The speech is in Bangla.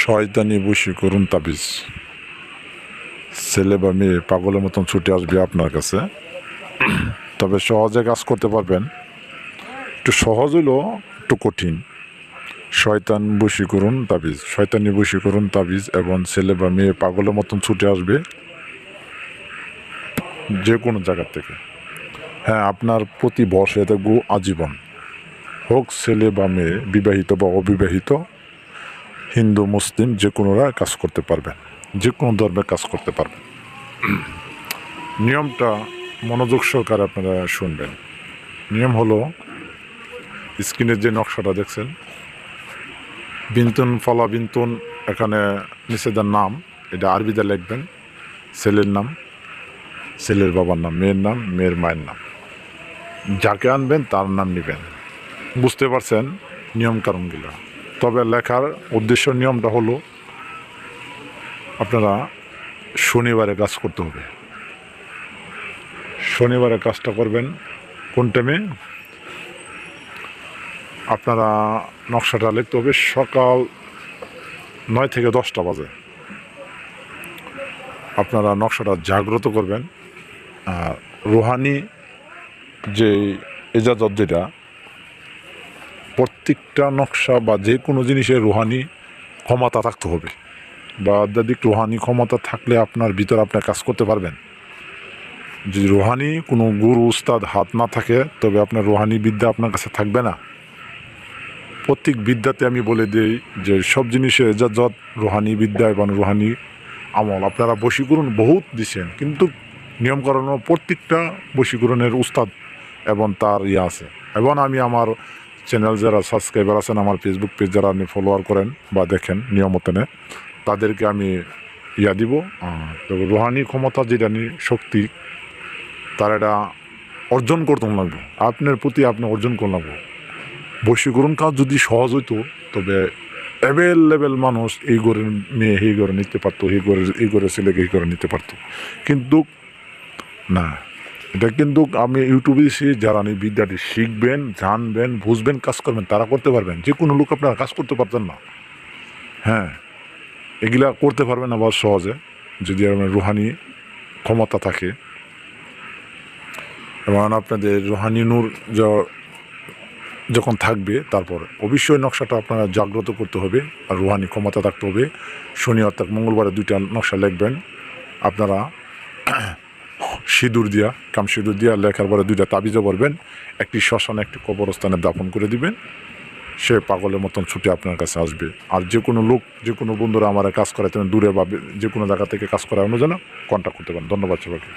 শয়তানি করুন তাবিজ। ছেলে বা মেয়ে, পাগলের মতন ছুটে আসবে আপনার কাছে। তবে সহজে কাজ করতে পারবেন। একটু সহজ হইল, একটু কঠিন। শয়তান করুন তাবিজ। শয়তানি করুন তাবিজ এবং ছেলে বা মেয়ে, পাগলের মতন ছুটে আসবে যে কোনো জায়গার থেকে। হ্যাঁ আপনার প্রতি বর্ষে থাকব আজীবন। হোক ছেলে বা মেয়ে, বিবাহিত বা অবিবাহিত হিন্দু, মুসলিম যে কোনোরা কাজ করতে পারবেন যে কোনো ধর্মে কাজ করতে পারবেন নিয়মটা মনোযোগ সহকারে আপনারা শুনবেন। নিয়ম হলো, স্ক্রিনের যে নকশাটা দেখছেন, বিন্তন ফলা বিন্তন, এখানে নিষেধার নাম, এটা আরবিতে লিখবেন, ছেলের নাম, ছেলের বাবার নাম, মেয়ের নাম, মেয়ের মায়ের নাম। যাকে আনবেন তার নাম নেবেন। বুঝতে পারছেন নিয়ম কারণগুলো তবে লেখার উদ্দেশ্য নিয়মটা হলো আপনারা শনিবারে কাজ করতে হবে। শনিবারে কাজটা করবেন কোন টাইমে আপনারা নকশাটা লিখতে হবে সকাল নয় থেকে দশটা বাজে। আপনারা নকশাটা জাগ্রত করবেন। আর রুহানি যে এজাজত যেটা প্রত্যেকটা নকশা বা যে কোনো জিনিসের রুহানি ক্ষমতা থাকতে হবে। বা অত্যাধিক রুহানি ক্ষমতা থাকলে আপনার ভিতরে আপনার কাজ করতে পারবেন। যদি রুহানি কোনো গুরু, উস্তাদ হাত না থাকে, তবে আপনার রুহানি বিদ্যা আপনার কাছে থাকবে না। প্রত্যেক বিদ্যাতে আমি বলে দিই যে সব জিনিসের এজাজত রুহানি বিদ্যা এবং রুহানি আমল আপনারা বশীকরণ বহুত দিছেন, কিন্তু নিয়মকরণ প্রত্যেকটা বশীকরণের উস্তাদ এবং তার ইয়ে আছে। এবং আমি আমার চ্যানেল যারা সাবস্ক্রাইবার আছেন, আমার ফেসবুক পেজ যারা আপনি ফলোয়ার করেন বা দেখেন নিয়মতনে তাদেরকে আমি ইয়া দিব। তবে রুহানি ক্ষমতা যেটা শক্তি, তার এটা অর্জন করতে লাগবে। আপনার প্রতি আপনি অর্জন করতে লাগবে। বশীকরণ কাজ যদি সহজ হইতো, তবে অ্যাভেলেবেল মানুষ এই ঘরের মেয়ে এই ঘরে নিতে পারতো, এই ঘরের এই ঘরের ছেলেকে এই ঘরে নিতে পারতো। কিন্তু না। এটা কিন্তু আমি ইউটিউবে এসে যারা এই বিদ্যাটি শিখবেন, জানবেন, বুঝবেন, কাজ করবেন, তারা করতে পারবেন। যে কোনো লোক আপনারা কাজ করতে পারতেন না। হ্যাঁ এগুলা করতে পারবেন আবার সহজে, যদি আপনার রুহানি ক্ষমতা থাকে। এবং আপনাদের রুহানি নূর যখন থাকবে, তারপর অবশ্যই নকশাটা আপনারা জাগ্রত করতে হবে, আর রুহানি ক্ষমতা থাকতে হবে। শনি অর্থাৎ মঙ্গলবারে দুইটা নকশা লিখবেন। আপনারা সিঁদুর দিয়া, কাম সিঁদুর দিয়া লেখার পরে দুইটা তাবিজও করবেন একটি শ্মশানে, একটি কবরস্থানে দাপন করে দিবেন। সে পাগলের মতন ছুটে আপনার কাছে আসবে। আর যে কোনো লোক, যে কোনো বন্ধুরা আমার কাজ করাতে দূরে বা যে কোনো জায়গা থেকে কাজ করানো যেন কন্ট্যাক্ট করতে পারেন। ধন্যবাদ সবাইকে।